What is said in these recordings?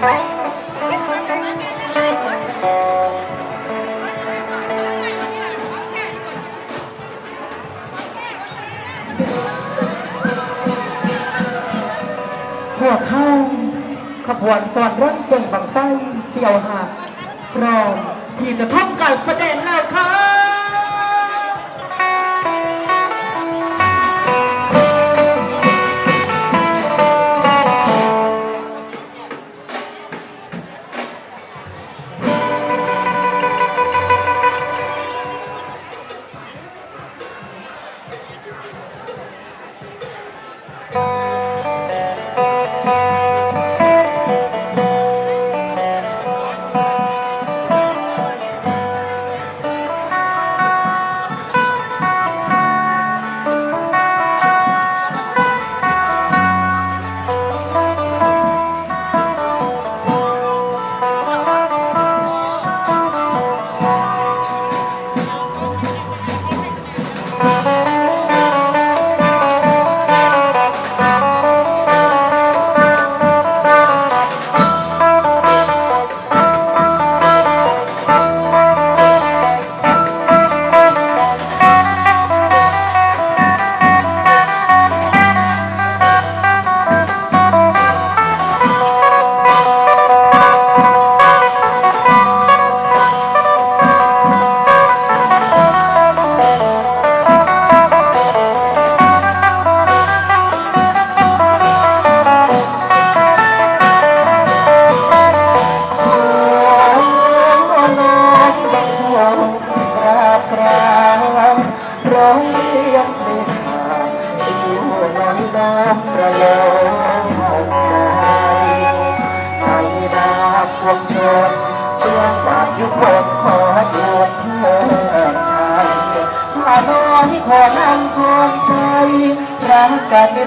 พวกเข้าขบวนสอนร่อนเสียงบังไฟเสียวหักพร้อมที่จะทำการแสด็ง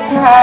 কথা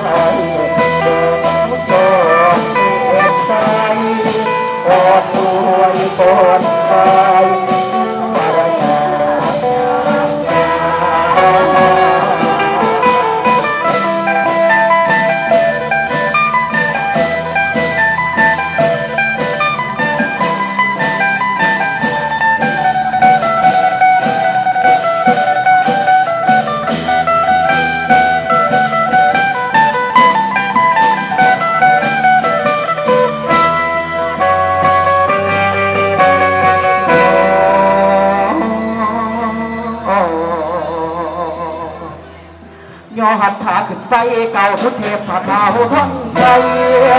Bye. ใส่เก่าทุกเทพผาขาวท่อนใจ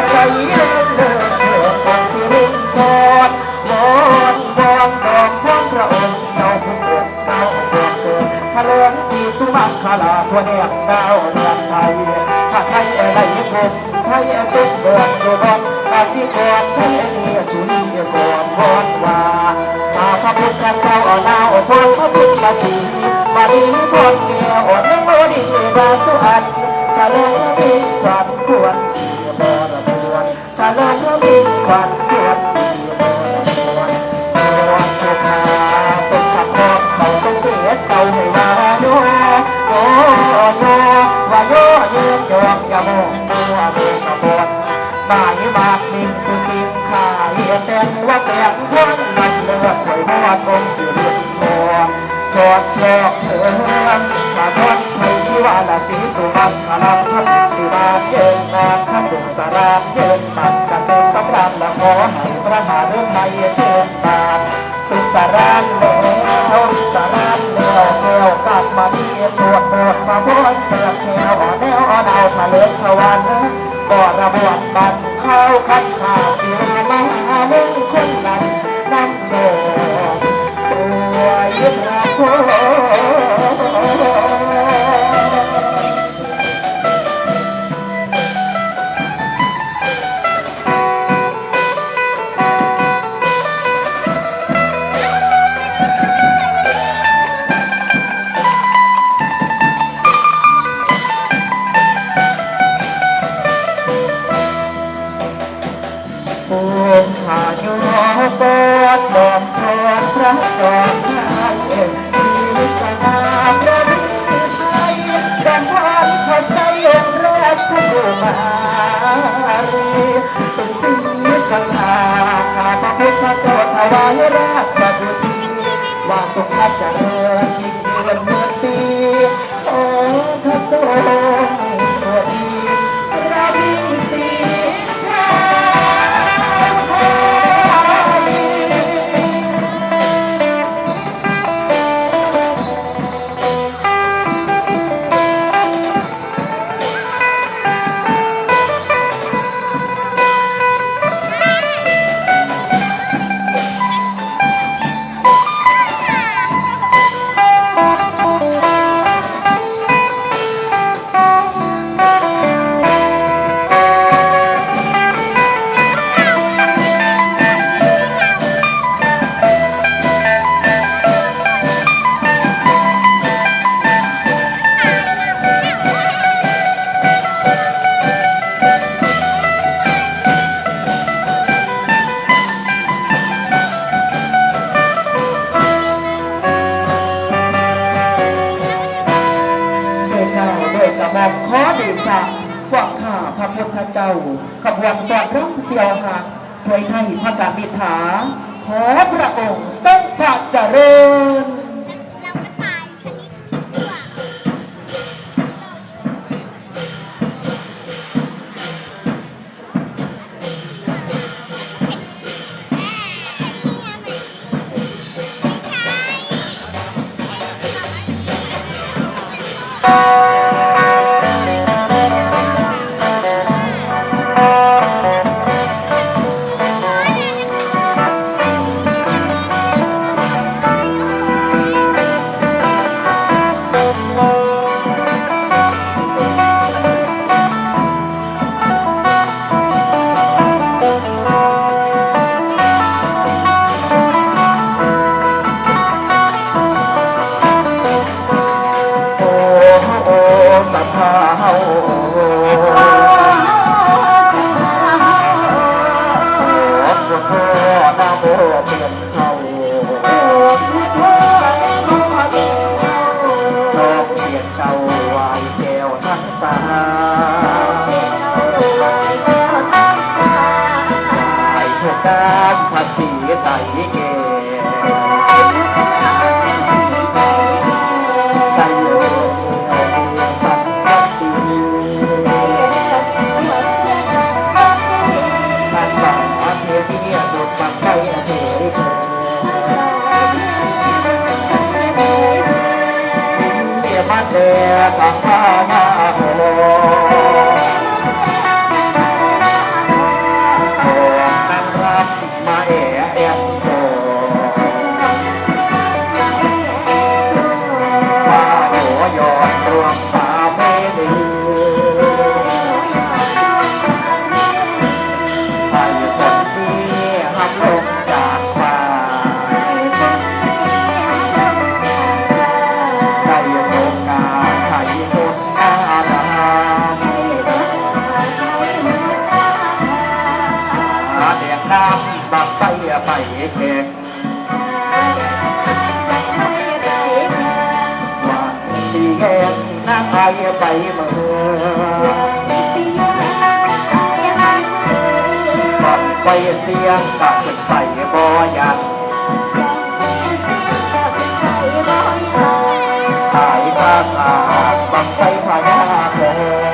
ใส่เลิศเลิศเลิศบนสิรินทรวอนวอนดอกพร้อมพระองค์เจ้าผู้ปกเก้าปกเกิดพระเลืองสีสุมังคลาทั่วแนบดาวเรือนไทยถ้าไทยอะไรกลมไทยสุขเบิดสุบอนกาสิกรไทยเนียจุลีกรวอนว่าข้าพระพุทธเจ้าเอานาเอาพ้นพระชุนละสีมาดีพรเกี่ยวนึกโมดีบาสุอัน มี ษตรสำราญละขอให้พระมหาเรื่องไทยเชิญบาทสุขสารานแล้วสารานแล้วแก้วกลับมาที่ชวดโปรดมาพ้นเปลือกแนวแนวดาวทะเลทวันก็ระบวดบันเข้าคัน มิถาขอพระองค์ ดบังไฟพญาโคหาแด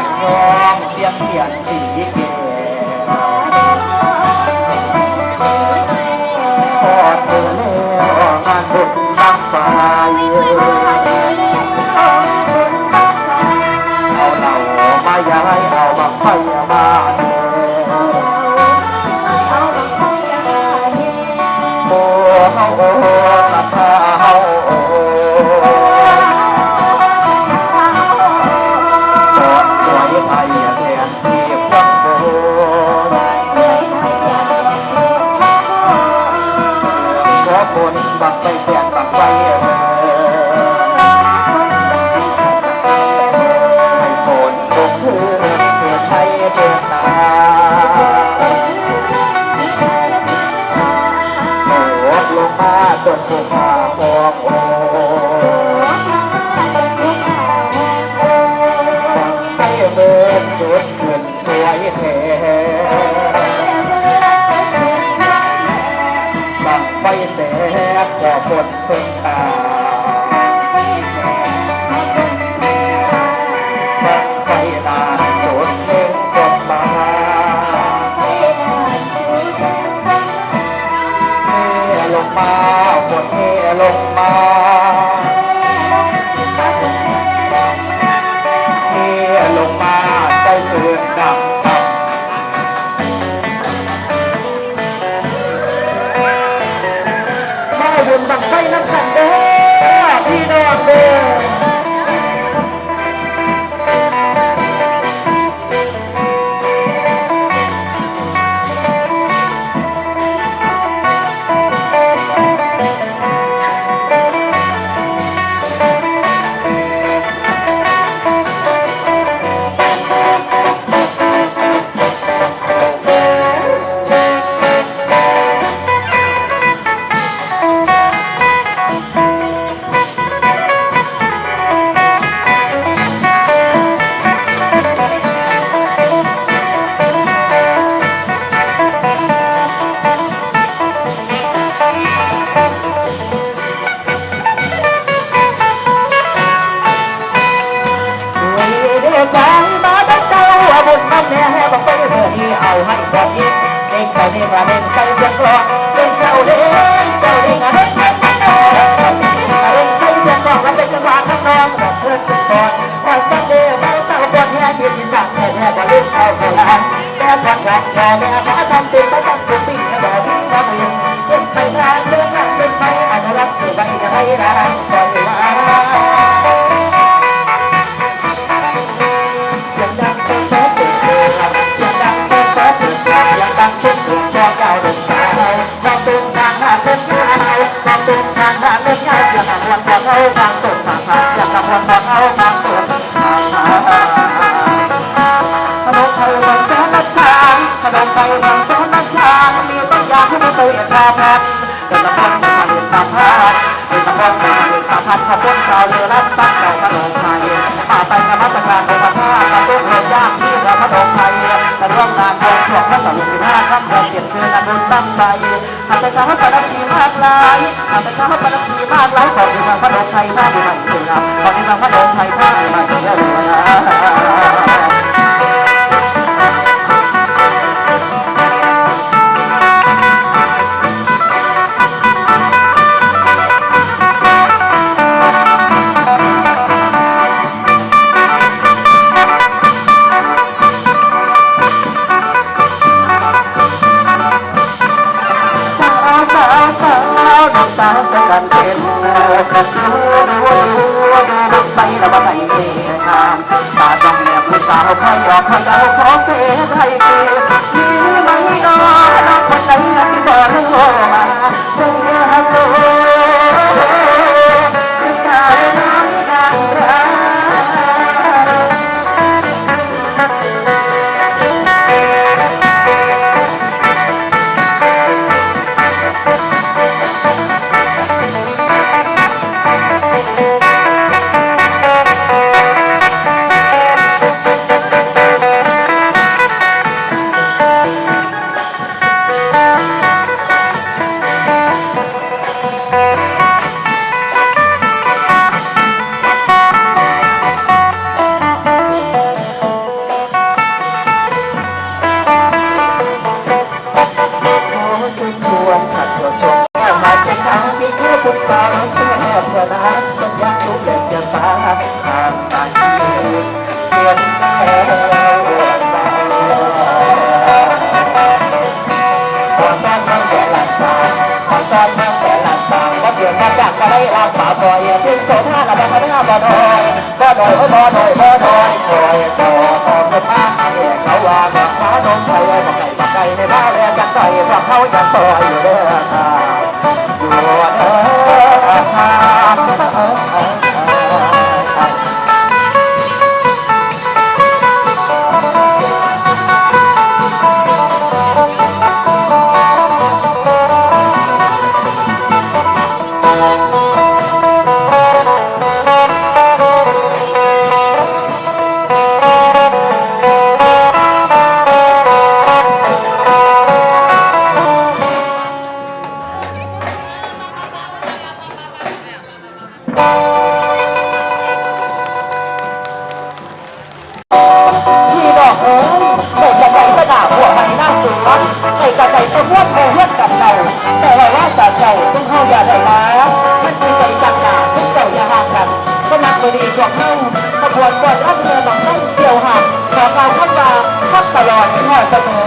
งยอมเสียงเทียนสีเกพอดเธอแล้วงานบุญบังไฟเอาเหล่ามาย้ายเอาบังไฟ จุดขึ้นถวยแท้บังไฟแสบขอฝนเพิ่งตาบังไฟลานจุดเล่งกดมาเทลงมาฝนเทลงมา แต่พันรักพ่อแม่พาทำเป็นประจำทุกปีให้บ่ทิ้งบ่เปลี่ยนเป็นไปทางเรื่องนั้นเป็นไปอนุรักษ์สืบไว้อย่าให้ร้างปล่อยว่าเสียงดังเปิดเปิดเปิดเปิดครับเสียงดังเปิดเปิดเปิดครับเสียงดังชุดเปิดพอเก่าดนสาวบางตุ้งทางหน้าเล่นยาวบางตุ้งทางหน้าเล่นยาวเสียงอันวันพอเขาบางตุ้งทางหาเสียงอันวันพอเขา ลิตภัณฑ์เป็นตำบลผลิตภัณฑ์ขบวนสาวเรือลัดตั้งแต่ขนมไทยป่าไปนมัสการองค์พระธาตุกระตุ้นเรือยากที่พระพนมไทยกระร่วมงานบวงสรวงพระสังฆสิบห้าค่ำเดือนเจ็ดคืนอนุตั้งใจหากแต่ข้าพระนับชีมากลายหากแต่ข้าพระนับชีมากลายขอดีมาพระนมไทยพระดีมันเถื่อนขอดีมาพระนมไทยพระดีมันเถื่อนสาว ฟ้าทางสายเพียนแค่สาวขอสร้างเมืองแสนหลักสามขอสร้างเมืองแสนหลักสามก็เดือนมาจากก็ได้รางป่าบอยเพียงโซท่าละบังคับหน้าบ่น้อยบ่น้อยบ่น้อยบ่น้อยคอยจอตอบกันมาเขาว่าแบบฟ้านมไทยบอกไก่บอกไก่ในบ้านเรียนกันต่อยเพราะเขายังต่อยอยู่เด้อค่ะอยู่เด้อค่ะ ขอ